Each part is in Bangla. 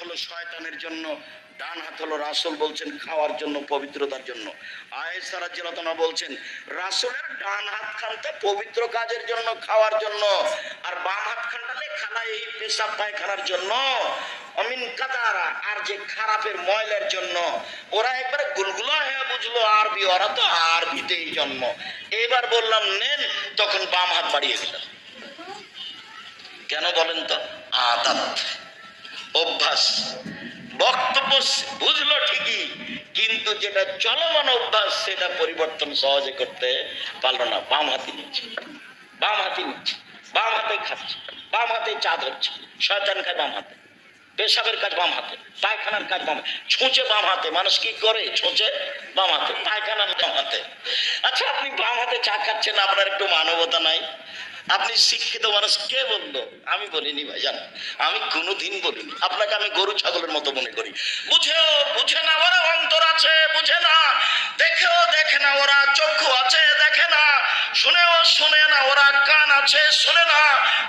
হলো শয়তানের জন্য, ডান হাত হলো রাসুল বলছেন খাওয়ার জন্য, পবিত্রতার জন্য। আয়েসারা জিলাতনা বলছেন, রাসুলের ডান হাত খানটা পবিত্র কাজের জন্য, খাওয়ার জন্য, আর বাম হাত খানটালে খানা এই পেশাব পায়খানার জন্য। অমিন কাতারা, আর যে খারাপের ময়লার জন্য। ওরা একবারে গুলগুলো হয়ে বুঝলো, আরবি, ওরা তো আরবিতেই জন্ম। এবার বললাম, নেন। তখন বাম হাত বাড়িয়ে দিল। কেন বলেন তো? আদাত। অভ্যাস। বক্তব্য বুঝলো ঠিকই, কিন্তু যেটা চলমান অভ্যাস, সেটা পরিবর্তন সহজে করতে পারল না। বাম হাতে নিচ্ছে। বাম হাতে নিচ্ছে। বাম হাতে খাচ্ছে। বাম হাতে চা ধরছে শয়তান খায় বাম হাতে। পেশাবের কাজ বাম হাতে। পায়খানার কাজ বাম ছুঁচে বাম হাতে। মানুষ কি করে? ছুঁচে বাম হাতে। পায়খানার বাম হাতে। আচ্ছা আপনি বাম হাতে চা খাচ্ছেন, আপনার একটু মানবতা নাই? আপনি শিক্ষিত মানুষ, কে বলল? আমি বলিনি ভাইজান, আমি কোনোদিন বলিনি। আপনাকে আমি গরু ছাগলের মতো মনে করি। বুঝেও, বুঝে না ওরা অন্তর আছে, বুঝে না। দেখেও দেখে না, ওরা চক্ষু আছে, দেখে না। শুনেও শুনে না, ওরা কান আছে, শুনে না।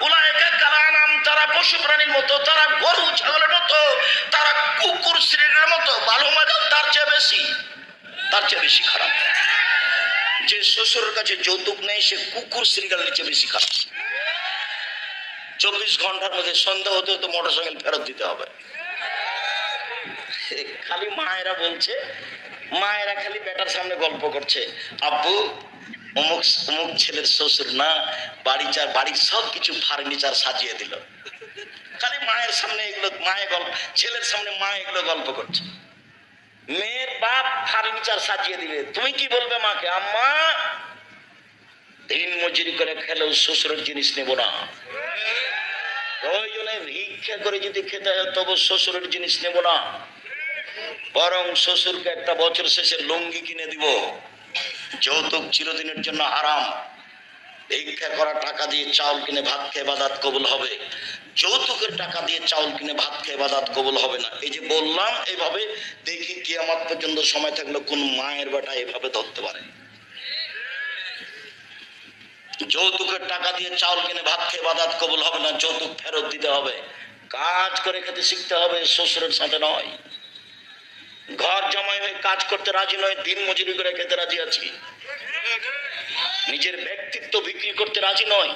উলায়কে কালানাম তারা পশু প্রাণীর মতো, তারা গরু ছাগলের মতো, তারা কুকুর শ্রীর মতো ভালো মজা তার চেয়ে বেশি, তার চেয়ে বেশি খারাপ। যে শ্বশুরের কাছে যৌতুক নেই সে কুকুর শ্রীগাল নিচে বেশি খারাপ চব্বিশ ঘণ্টার মধ্যে সন্ধ্যা হতে হতে মোটর সাইকেল ফেরত দিতে হবে। খালি মায়েরা বলছে, মায়েরা খালি বেটার সামনে গল্প করছে। আব্বু, অমুক অমুক ছেলের শ্বশুর না, বাড়ি চার, বাড়ির সব কিছু ফার্নিচার সাজিয়ে দিল। খালি মায়ের সামনে এগুলো, মায়ে গল্প ছেলের সামনে মা এগুলো গল্প করছে। মেয়ের বাপ ফার্নিচার সাজিয়ে দিবে। তুমি কি বলবে মাকে? আম্মা, দিন মজুরি করে খেলেও শ্বশুরের জিনিস নেব না। প্রয়োজনে ভিক্ষা করে যদি খেতে হয়, তবু শ্বশুরের জিনিস নেব না। বরং শ্বশুরকে একটা বছর শেষে লুঙ্গি কিনে দিব। যৌতুক চিরদিনের জন্য হারাম। ভিক্ষা করা টাকা দিয়ে চাউল কিনে ভাত খেয়ে বাদাত কবুল হবে। যৌতুকের টাকা দিয়ে চাউল কিনে ভাত খেয়ে বাদাত কবল হবে না। এই যে বললাম এইভাবে দেখি কি আমার পর্যন্ত সময় থাকলে কোন মায়ের বেটা এভাবে ধরতে পারে? যৌতুকের টাকা দিয়ে চাউল কিনে ভাত খেয়ে বাদাত কবল হবে না, যৌতুক ফেরত দিতে হবে। কাজ করে খেতে শিখতে হবে, শ্বশুরের সাথে নয়। ঘর জমাই হয়ে কাজ করতে রাজি নয়, দিন মজুরি করে খেতে রাজি আছি। নিজের ব্যক্তিত্ব বিক্রি করতে রাজি নয়।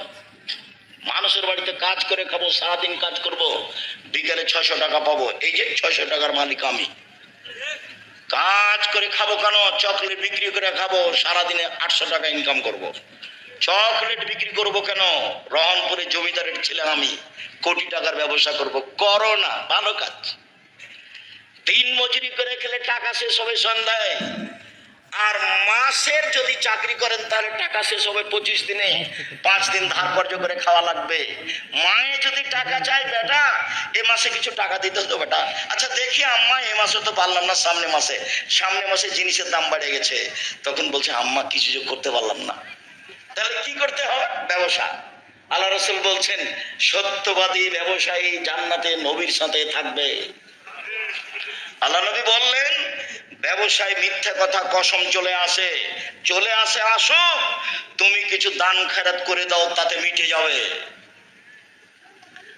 মানুষের বাড়িতে কাজ করে খাব, সারাদিন কাজ করব, বিকেলে ছয়শো টাকা পাবো। এই যে ছয়শো টাকার মালিক আমি। কাজ করে খাব কেন? চকলেট বিক্রি করে খাব, সারাদিনে আটশো টাকা ইনকাম করব। চকলেট বিক্রি করব কেন? রহনপুরে জমিদারের ছিলেন আমি, কোটি টাকার ব্যবসা করব। করো না, ভালো কাজ। দিন মজুরি করে খেলে টাকা শেষ হবে সন্ধ্যায়। আর মাসের যদি চাকরি করেন, তাহলে টাকা শেষ হবে পঁচিশ দিনে। পাঁচ দিন ধার কর্য করে খাওয়া লাগবে। মায়ে যদি টাকা চায়, বেটা, এ মাসে কিছু টাকা দিতে হতো, বেটা। আচ্ছা দেখি আম্মা, এ মাসে তো পারলাম না, সামনে মাসে। সামনে মাসে জিনিসের দাম বেড়ে গেছে। তখন বলছে, আম্মা, কিছু করতে পারলাম না। তাহলে কি করতে হবে? ব্যবসা। আল্লাহ রসুল বলছেন, সত্যবাদী ব্যবসায়ী জান্নাতে নবীর সাথে থাকবে। আল্লাহ নবী বললেন ব্যবসায় মিথ্যা কথা কসম চলে আসে। চলে আসে আসো তুমি কিছু দান খেরাত করে দাও, তাতে মিটে যাবে।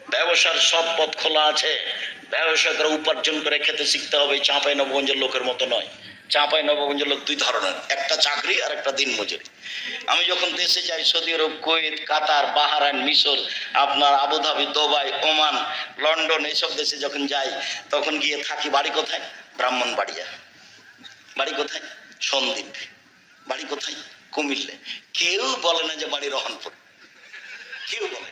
ব্যবসার সব পথ খোলা আছে। ব্যবসা করে উপার্জন করে খেতে শিখতে হবে। চাঁপাই নবগঞ্জের লোকের মতো নয়। চাঁপাই নবগঞ্জের লোক দুই ধরনের। একটা চাকরি আর একটা দিন মজুরি। আমি যখন দেশে যাই, সৌদি আরব, কুয়েত, কাতার বাহারান মিশর, আপনার আবুধাবি, দুবাই, ওমান, লন্ডন, এইসব দেশে যখন যাই, তখন গিয়ে থাকি, বাড়ি কোথায়? ব্রাহ্মণবাড়িয়া। বাড়ি কোথায়? সন্দ্বীপ। বাড়ি কোথায়? কুমিল্লে কেউ বলে না যে বাড়ি রহনপুর। কেউ বলে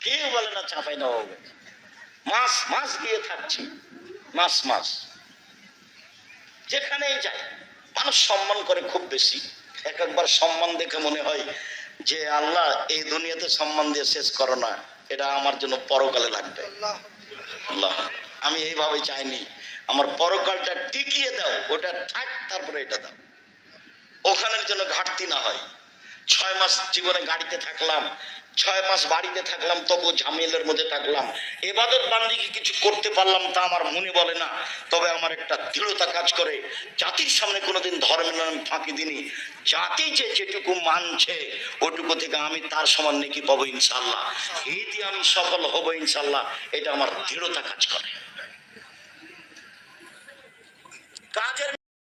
কেউ বলে না চাপাই নবাবগঞ্জ। মাস মাস গিয়ে থাকছি। মাস মাস। যেখানেই যাই মানুষ সম্মান করে খুব বেশি। এক একবার সম্মান দেখে মনে হয় যে আল্লাহ এই দুনিয়াতে সম্মান দিয়ে শেষ করো না। এটা আমার জন্য পরকালে লাগবে। আল্লাহ। আমি এইভাবে চাইনি। আমার পরকালটা টিকিয়ে দাও, ওটা থাক, তারপরে এটা দাও। ওখানের জন্য ঘাটতি না হয়। ছয় মাস জীবনে গাড়িতে থাকলাম, ছয় মাস বাড়িতে থাকলাম তবু ঝামেলের মধ্যে থাকলাম। এবাদত বান্দিকে কিছু করতে পারলাম তা আমার মনে বলে না, তবে আমার একটা দৃঢ়তা কাজ করে, জাতির সামনে কোনোদিন ধর্মের নাম ফাঁকি দিনি জাতি যে যেটুকু মানছে, ওটুকু থেকে আমি তার সমান নাকি পাবো ইনশাল্লাহ এই দিয়ে আমি সফল হব ইনশাল্লাহ এটা আমার দৃঢ়তা কাজ করে। ከሀገር